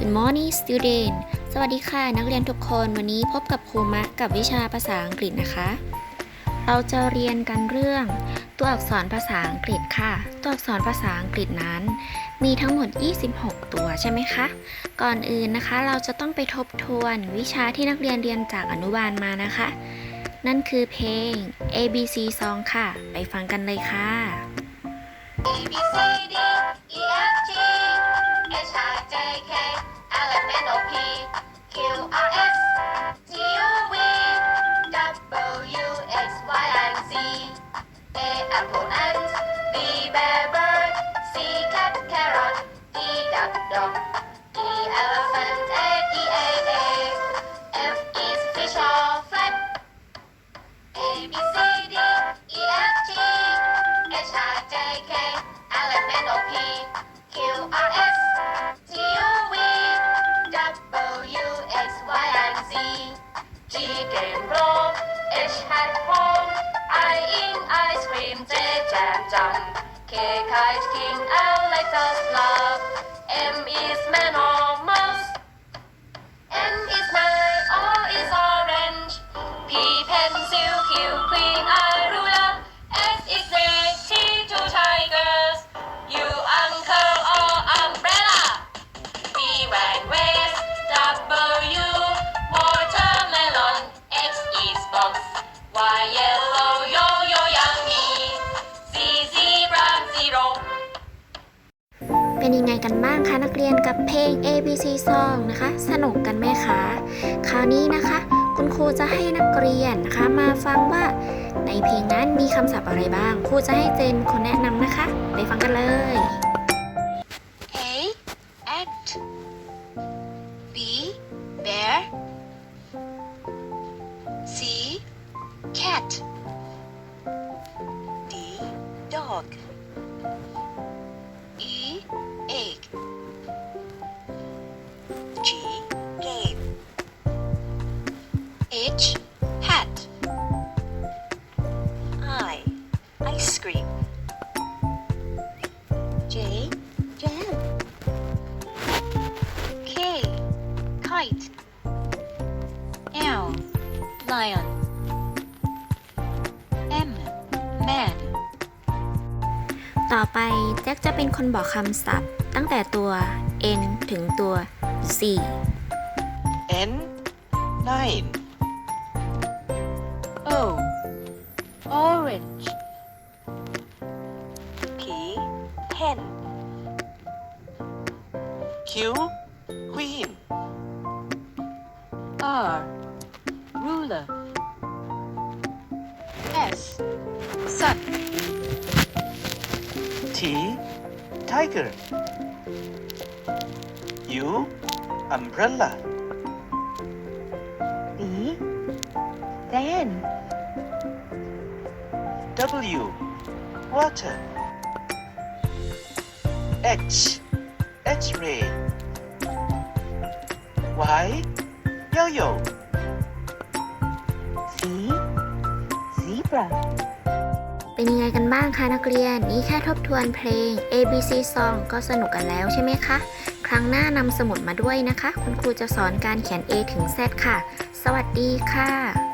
Good morning student สวัสดีค่ะ นักเรียนทุกคนวันนี้พบกับครูมะกับวิชาภาษาอังกฤษนะคะ เราจะเรียนกันเรื่อง ตัวอักษรภาษาอังกฤษค่ะ ตัวอักษรภาษาอังกฤษนั้น มีทั้งหมด 26 ตัวใช่ไหมคะ ก่อนอื่นนะคะ เราจะต้องไปทบทวนวิชาที่นักเรียนเรียนจากอนุบาลมานะคะ นั่นคือเพลง A B C Song ค่ะ ไปฟังกันเลยค่ะ A G game roll H hat home I ink ice cream J jam jump K kite king L let us love M is man or mouse เป็นยังไงกันบ้างคะนักเรียนกับเพลง A B C Song นะคะ สนุกกันไหมคะคราวนี้นะคะ คุณครูจะให้นักเรียนนะคะมาฟังว่า ในเพลงนั้นมีคำศัพท์อะไรบ้าง ครูจะให้เจนคนแนะนำนะคะ ไปฟังกันเลย A. Ant B. Bear C. Cat D. Dog H. Hat I. Ice cream J. Jam K. Kite. L. Lion. M. Man. ต่อไปแจ็คจะเป็นคนบอกคำศัพท์ตั้งแต่ตัว N ถึงตัว C N nine Orange. P pen Q queen R. Ruler. S. Sun. T tiger U umbrella B. Van. W water H X-ray Y yo-yo Z. Zebra. เป็นยังไงกันบ้างคะนักเรียน นี่แค่ทบทวนเพลง A B C Song ก็สนุกกันแล้วใช่ไหมคะ ครั้งหน้านำสมุดมาด้วยนะคะ คุณครูจะสอนการเขียน A ถึง Z ค่ะ สวัสดีค่ะ